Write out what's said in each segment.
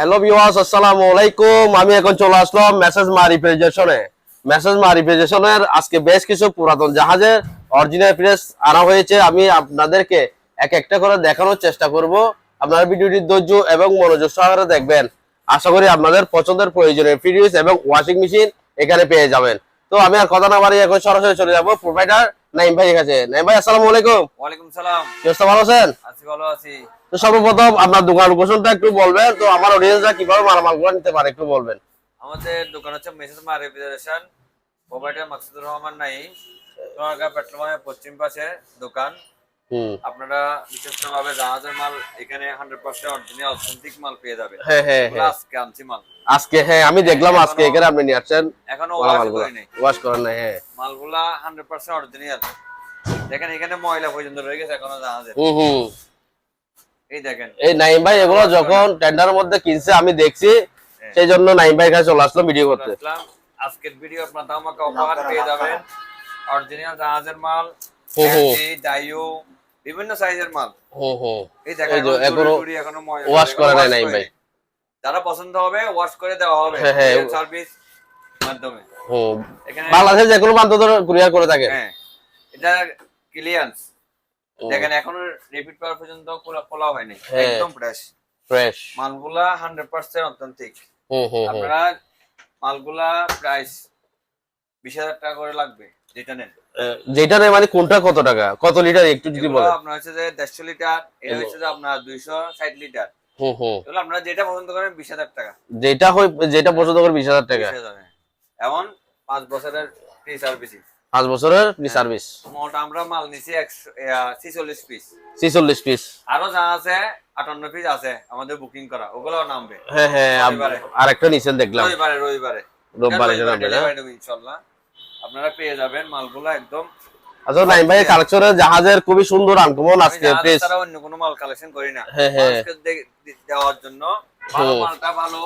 Hello viewers আসসালামু আলাইকুম আমি এখন চলে আসলাম মেসেজ মা রিপ্রেজেন্টেশনে মেসেজ মা রিপ্রেজেন্টেশনের আজকে বেশ কিছু পুরাতন জাহাজের অরিজিনাল প্রেস আনা হয়েছে। আমি আপনাদেরকে এক একটা করে দেখানোর চেষ্টা করব। আপনারা ভিডিওটি ধৈর্য এবং মনোযোগ সহকারে দেখবেন। আশা করি আপনাদের পছন্দের প্রয়োজনীয় ফ্রিজ এবং ওয়াশিং মেশিন এখানে পেয়ে যাবেন। তো আমি আর কথা না বাড়ি এখন সরাসরি চলে যাব প্রোভাইডার নাইম ভাই কাছে। নাইম ভাই আসসালামু আলাইকুম। ওয়ালাইকুম সালাম। কি ভালো আছেন? আছি ভালো আছি। তো সর্বপ্রথম আপনার দোকান লোকেশনটা একটু বলবেন তো আমার অডিয়েন্সরা কীভাবে মালামালগুলো নিতে পারে একটু বলবেন। আমাদের দোকান হচ্ছে মেসেজ মা refrigeration provider Maksudur Rahman Sonargaon petrol পশ্চিম পাশে দোকান। আপনারা বিশেষভাবে জাহাজের মাল এখানে হান্ড্রেড পার্সেন্ট অরিজিনাল অথেন্টিক মাল পেয়ে যাবেন। হ্যাঁ হ্যাঁ হ্যাঁ। আজকে আনছি মাল। আজকে হ্যাঁ আমি দেখলাম আজকে এখানে আপনি নিয়ে আসছেন। এখনও ওয়াশ করিনি। ওয়াশ করেন নাই হ্যাঁ। মালগুলা হান্ড্রেড পার্সেন্ট অরিজিনাল। দেখেন এখানে ময়লা পর্যন্ত রয়ে গেছে এখনও জাহাজের। হুম হুম। এই দেখেন। নাইম ভাই এগুলো যখন টেন্ডারের মধ্যে কিনছে আমি দেখছি হ্যাঁ। সেই জন্য নাইম ভাই কাছে চলে আসলাম ভিডিও করতে। আজকের ভিডিও আপনার উপহার পেয়ে যাবেন। অরিজিনাল জাহাজের মাল। ডাইও বিভিন্ন সাইজের মাল। হুম এই দেখেন এখনও এখনও করে নাই নাইম ভাই। যারা পছন্দ হবে ওয়াশ করে দেওয়া হবে। হ্যাঁ, হ্যাঁ। সার্ভিস মাধ্যমে। হুম এখানে বাংলাদেশে যে কোনো প্রান্ত কুরিয়ার করে থাকে। হ্যাঁ। এটা ক্লিয়ান্স হুম। দেখেন এখনও রিপিট করা পর্যন্ত খোলা খোলা হয়নি। হ্যাঁ। একদম ফ্রেশ ফ্রেশ মালগুলা হান্ড্রেড পার্সেন্ট অথেন্টিক আপনারা মালগুলা প্রাইস বিশ হাজার টাকা করে লাগবে যেটা নেন। যেটা নেই মানে কোনটা কত টাকা? কত লিটার একটু যদি বলেন। আপনার হচ্ছে যে দেড়শো লিটার এটা হচ্ছে যে আপনার দুইশো ষাট লিটার হুম হুম। আপনারা যেটা পছন্দ করেন বিশ হাজার টাকা। যেটা হয় যেটা পছন্দ করেন বিশ হাজার টাকা। 20,000। এমন পাঁচ বছরের ফ্রি সার্ভিসিং পাঁচ বছরের ফ্রি সার্ভিস মোট আমরা মাল নিছি একশো ছিচল্লিশ পিস ছিচল্লিশ পিস আরও যা আছে আটান্ন পিস আছে আমাদের বুকিং করা ওগুলো নামবে। হ্যাঁ হ্যাঁ আরেকটা নিচেন দেখলাম। রবিবারে রবিবারে। রোববারে না? ডেলিভারি আপনারা পেয়ে যাবেন মালগুলো একদম। আচ্ছা নাইম ভাই কালেকশনের জাহাজের খুবই সুন্দর আনকমন আজকে প্রেস অন্য কোনো মাল কালেকশন করি না। হ্যাঁ, হ্যাঁ। দেওয়ার জন্য ভালো মালটা ভালো।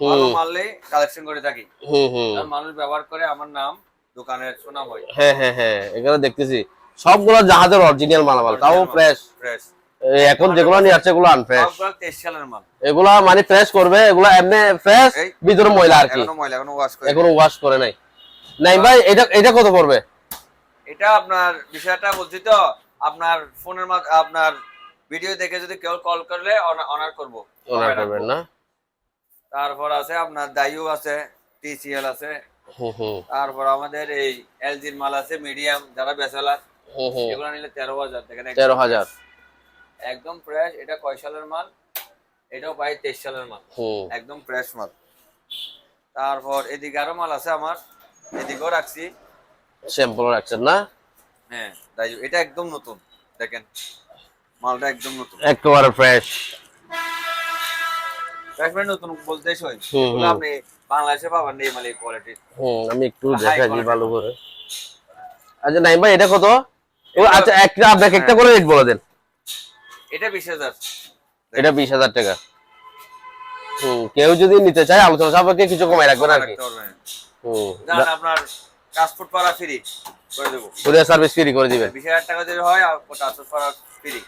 ভালো মালই কালেকশন করে থাকি। হুম হুম। মানুষ ব্যবহার করে আমার নাম দোকানের সুনাম হয়। হ্যাঁ হ্যাঁ হ্যাঁ এখানে দেখতেছি। সবগুলো জাহাজের অরিজিনাল মালামাল তাও ফ্রেশ ফ্রেশ এখন যেগুলো নিয়ে আসছে এগুলো আনফ্রেশ সালের মাল। এগুলা মানে ফ্রেশ করবে এগুলা এমনি ফ্রেশ ভিতরে ময়লা আর কি। ময়লা এখনও ওয়াশ করে এখনও ওয়াশ করে নাই। নাইম ভাই এটা এটা কত পড়বে? এটা আপনার বিষয়টা বলছি তো আপনার ফোনের মাধ্যমে আপনার ভিডিও দেখে যদি কেউ কল করলে অনার করব। ওনার করবেন না? তারপর আছে আপনার দাইও আছে টিসিএল আছে তারপর আমাদের এই এলজির মাল আছে মিডিয়াম যারা হুম এগুলো নিলে তেরো হাজার তেরো হাজার। একদম ফ্রেশ এটা কয় সালের মাল? এটাও প্রায় তেইশ সালের মাল। একদম ফ্রেশ মাল। তারপর এদিকে আরও মাল আছে আমার এদিকেও রাখছি। স্যাম্পল রাখছেন না? হ্যাঁ এটা একদম নতুন দেখেন। মালটা একদম নতুন। একেবারে ফ্রেশ মানে নতুন বলতে সই। আপনি বাংলাদেশে পাবেন না এই মালের কোয়ালিটি হুম আমি একটু দেখাই দিই ভালো করে। আচ্ছা নাইম ভাই এটা কত? ও আচ্ছা একটা আপনাকে একটা করে রেট বলে দেন। এটা বিশ হাজার। এটা বিশ হাজার টাকা। হুম কেউ যদি নিতে চায় আলোচনা সাপেক্ষে কিছু কমাই রাখবেন আর কি। হুম আপনার ট্রান্সপোর্ট করা ফ্রি। কুরিয়ার সার্ভিস ফ্রি করে দিবেন বিশ হাজার টাকা যদি হয় ট্রান্সপোর্ট করা ফ্রি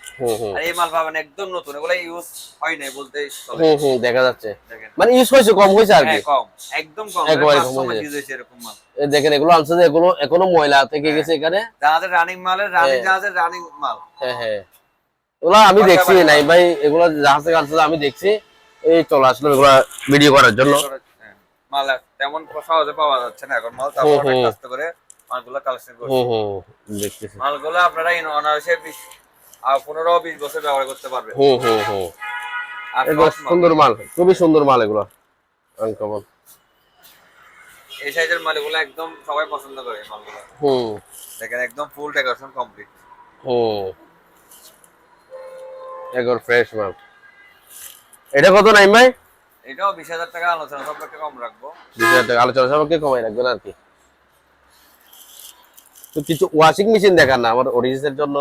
আর এই মাল পাবেন একদম নতুন। এগুলো ইউজ হয় নাই চলে। হুম হুম দেখা যাচ্ছে। মানে ইউজ কম আর কি? হ্যাঁ কম। একদম কম। একবারে কম। এরকম মাল। এই দেখেন এগুলো আনছে যে এগুলো এখনও ময়লা থেকে গেছে এখানে। জাহাজের রানিং মালের রানিং হ্যাঁ। জাহাজের রানিং মাল। হ্যাঁ হ্যাঁ। এগুলো আমি দেখছি নাই ভাই এগুলো জাহাজ থেকে আনছে আমি দেখছি। এই চলে আসলো এগুলো ভিডিও করার জন্য। হ্যাঁ, মাল তেমন সহজে পাওয়া যাচ্ছে না। এখন মাল তারপর কষ্ট করে মালগুলো কালেকশন করছে। হুম দেখতেছি। মালগুলো আপনারা ইন অনার্সে বিশ আর পনেরো বিশ বছর ব্যবহার করতে পারবেন। হুম হুম আর এগুলো সুন্দর মাল খুবই সুন্দর মাল এগুলো। আনকমন এই সাইজের মালগুলো একদম সবাই পছন্দ করে মালগুলো। হুম। দেখেন একদম ফুল ডেকোরেশন কমপ্লিট হুম এগুলো ফ্রেশ মাল। এটা কত নাই ভাই? এটাও বিশ হাজার টাকা আলোচনা সম্পর্কে কম রাখব। বিশ হাজার টাকা আলোচনা সাপেক্ষে কমাই রাখবেন আর কি? তো কিছু ওয়াশিং মেশিন দেখান না আমার অরিজিনের জন্য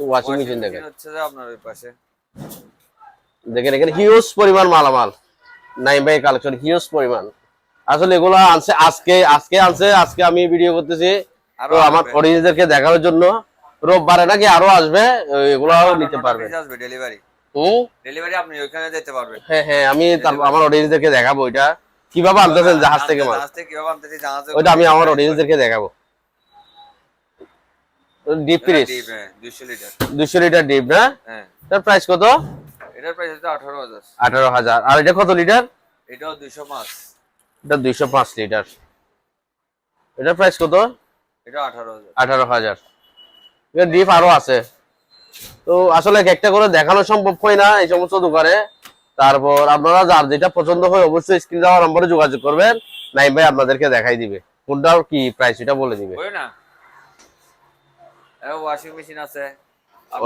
ওয়াশিং মেশিন দেখেন। হচ্ছে যে আপনার ওই পাশে। দেখেন এখানে হিউজ পরিমাণ মালামাল নাইম ভাই কালেকশন হিউজ পরিমাণ। আসলে এগুলো আনছে আজকে আজকে আনছে আজকে আমি ভিডিও করতেছি। আরও তো আমার। অরিজিনদেরকে দেখানোর জন্য রোববারে নাকি আরও আসবে এগুলো নিতে পারবে। আসবে ডেলিভারি হুম? ডেলিভারি আপনি ওইখানে যেতে পারবেন। হ্যাঁ হ্যাঁ আমি তারপর আমার অডিয়েন্সদেরকে দেখাবো এটা। কীভাবে আনতেছেন জাহাজ থেকে মাল? জাহাজ থেকে কীভাবে আনতেছি জাহাজে ওইটা আমি আমার অডিয়েন্সদেরকে দেখাবো। ডিপ ফ্রিজ হ্যাঁ 200 লিটার দুশো লিটার ডিপ না? হ্যাঁ। এটার প্রাইস কত? এটার প্রাইস হচ্ছে 18000 আঠারো হাজার। আর এটা কত লিটার এটাও 205 এটা দুইশো পাঁচ লিটার এটার প্রাইস কত? এটা 18000 আঠারো হাজার। এটা ডিপ আরও আছে। তো আসলে একটা করে দেখানো সম্ভব হয় না এই সমস্ত দোকানে। তারপর আপনারা যার যেটা পছন্দ হয় অবশ্যই স্ক্রিন দেওয়ার নম্বরে যোগাযোগ করবেন। নাইম ভাই আপনাদেরকে দেখাই দিবে। কোনটার কি প্রাইস এটা বলে দিবে। না। ওয়াশিং মেশিন আছে।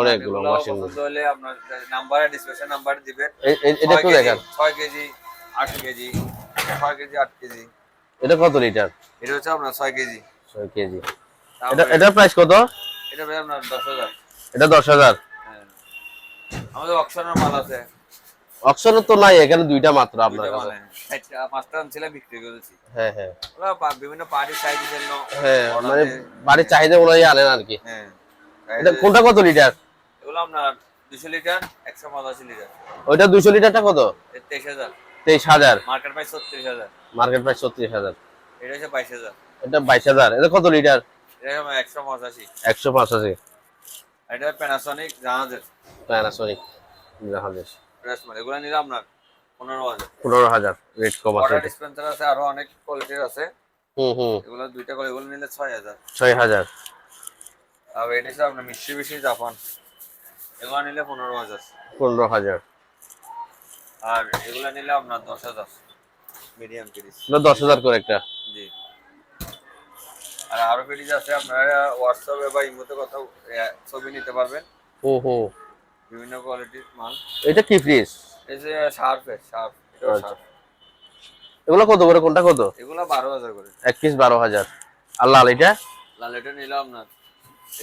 অনেকগুলো ওয়াশিং মেশিন হলে আপনার নাম্বারে ডিসক্রিপশন নাম্বার দিবেন। এটা একটু দেখেন। 6 কেজি 8 কেজি 6 কেজি 8 কেজি। এটা কত লিটার? এটা হচ্ছে আপনার 6 কেজি। ছয় কেজি। এটা এটা প্রাইস কত? এটা ভাই আপনার 10000 এটা দশ হাজার। হ্যাঁ। আমাদের অকশনের মাল আছে। অপশনের তো নাই এখানে দুইটা মাত্র আপনার কাছে। চারটা পাঁচটা আনছিলাম বিক্রি করেছি। হ্যাঁ হ্যাঁ। ওরা বিভিন্ন পার্টি সাইজের জন্য হ্যাঁ মানে। বাড়ির চাহিদা অনুযায়ী আনেন আর কি। হ্যাঁ। এটা কোনটা কত লিটার? এগুলো আপনার 200 লিটার 185 লিটার। ওইটা দুইশো লিটারটা কত? এর 23000 তেইশ হাজার। মার্কেট প্রাইস 36000 মার্কেট প্রাইস ছত্রিশ হাজার। এটা হচ্ছে 22000 এটা বাইশ হাজার। এটা কত লিটার? এটা আমার 185 একশো পঁচাশি। এটা প্যানাসনিক জাহাজের। প্যানাসনিক জাহাজের। রেসমাল এগুলো নিলে আপনার 15000 পনেরো হাজার কম আছে ওয়াটার ডিসপেন্সার আছে আরও অনেক কোয়ালিটির আছে। হুম হুম। এগুলো দুইটা করে এগুলো নিলে 6000 ছয় হাজার। আর এটা হচ্ছে আপনার মিষ্টি মিষ্টি জাপান। এগুলো নিলে 15000 পনেরো হাজার। আর এগুলো নিলে আপনার 10000 মিডিয়াম পিরিস এটা দশ হাজার করে একটা। জি। আর আরও ফিরিজ আছে আপনারা হোয়াটসঅ্যাপে বা ইমোতে কথা ছবি নিতে পারবেন। হুম হুম। বিভিন্ন কোয়ালিটির মাল। এটা কি ফ্রিজ এই যে শার্প আচ্ছা। শার্প এগুলো কত করে? কোনটা কত? এগুলো বারো হাজার করে। এক পিস বারো হাজার। আর লাল এটা? লাল এটা নিলাম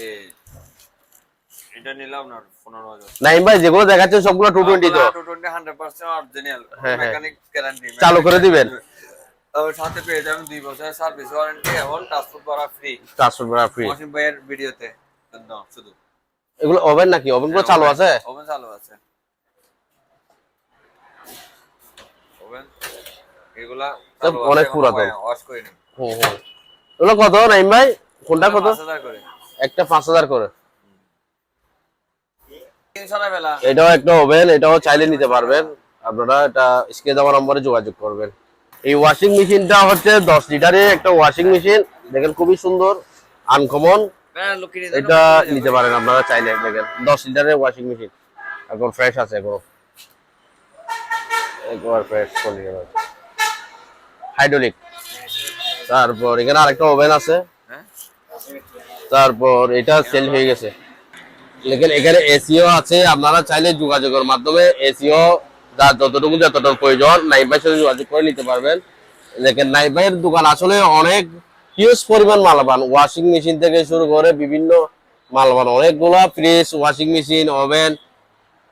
এই এটা নিলাম আপনার পনেরো হাজার। নাইম ভাই যেগুলো দেখাচ্ছে সবগুলো টু টোয়েন্টি তো। Two twenty hundred percent original হ্যাঁ, হ্যাঁ। মেকানিক গ্যারান্টি চালু করে দিবেন? সাথে পেয়ে যাবেন দুই বছরের সার্ভিস ওয়ারেন্টি এবং ট্রান্সপোর্ট করা ফ্রি ট্রান্সফার করা ফ্রি মহসিন ভাইয়ের ভিডিওতে শুধু। এগুলো ওভেন নাকি? ওভেনগুলো চালু আছে? ওভেন চালু আছে। ওভেন এগুলা সব অনেক পুরাতন। ওয়াশ করে হুম হুম। এগুলো কত নাইম ভাই? কোনটা কত? করে। একটা পাঁচ হাজার করে। এটাও একটা ওভেন এটাও চাইলে নিতে পারবেন। আপনারা এটা স্ক্রিনে দেওয়া নম্বরে যোগাযোগ করবেন। এই ওয়াশিং মেশিনটা হচ্ছে দশ লিটারের একটা ওয়াশিং মেশিন দেখেন খুবই সুন্দর আনকমন হ্যাঁ, এটা নিতে পারেন আপনারা চাইলে দেখেন দশ লিটারের ওয়াশিং মেশিন এখন ফ্রেশ আছে একবার ফ্রেশ হাইড্রোলিক তারপর এখানে আরেকটা ওভেন আছে। হ্যাঁ? তারপর এটা সেল হয়ে গেছে। লেকিন এখানে এসিও আছে আপনারা চাইলে যোগাযোগের মাধ্যমে এসিও যার যতটুকু যতটুকু প্রয়োজন ভাইয়ের সাথে যোগাযোগ করে নিতে পারবেন। দেখেন নাইম ভাইয়ের দোকান আসলে অনেক হিউজ পরিমাণ মালাবান। ওয়াশিং মেশিন থেকে শুরু করে বিভিন্ন মালাবান। অনেকগুলা ফ্রিজ ওয়াশিং মেশিন ওভেন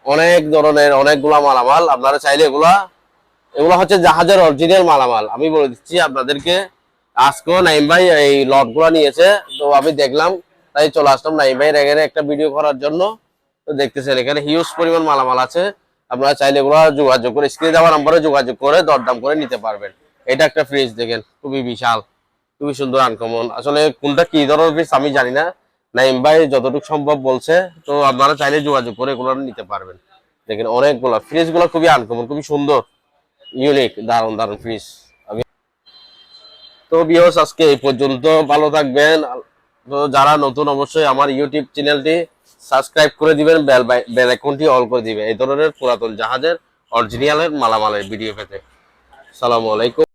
অনেক ধরনের, অনেকগুলা মালামাল। আপনারা চাইলে এগুলা, এগুলো হচ্ছে জাহাজের অরিজিনাল মালামাল। আমি বলে দিচ্ছি আপনাদেরকে, আজকেও নাইম ভাই এই লটগুলো নিয়েছে। তো আমি দেখলাম, তাই চলে আসলাম নাইম ভাইয়ের এখানে একটা ভিডিও করার জন্য। তো দেখতেছেন, এখানে হিউজ পরিমাণ মালামাল আছে। আপনারা চাইলে এগুলো যোগাযোগ করে স্ক্রিনে দেওয়া নাম্বারে যোগাযোগ করে, দরদাম করে নিতে পারবেন। এটা একটা ফ্রিজ দেখেন, খুবই বিশাল। খুবই সুন্দর আনকমন আসলে কোনটা কি ধরনের ফ্রিজ আমি জানি না। নাইম ভাই যতটুকু সম্ভব বলছে, তো আপনারা চাইলে যোগাযোগ করে এগুলো নিতে পারবেন। দেখেন অনেকগুলো ফ্রিজগুলো খুবই আনকমন খুবই সুন্দর। ইউনিক দারুণ দারুণ ফ্রিজ তো বিহস আজকে এই পর্যন্ত। ভালো থাকবেন। তো যারা নতুন, অবশ্যই আমার ইউটিউব চ্যানেলটি সাবস্ক্রাইব করে দিবেন। বেল বেল আইকনটি অল করে দিবেন। এই ধরনের পুরাতন জাহাজের অরিজিনালের মালামালের ভিডিও পেতে। সালামু আলাইকুম।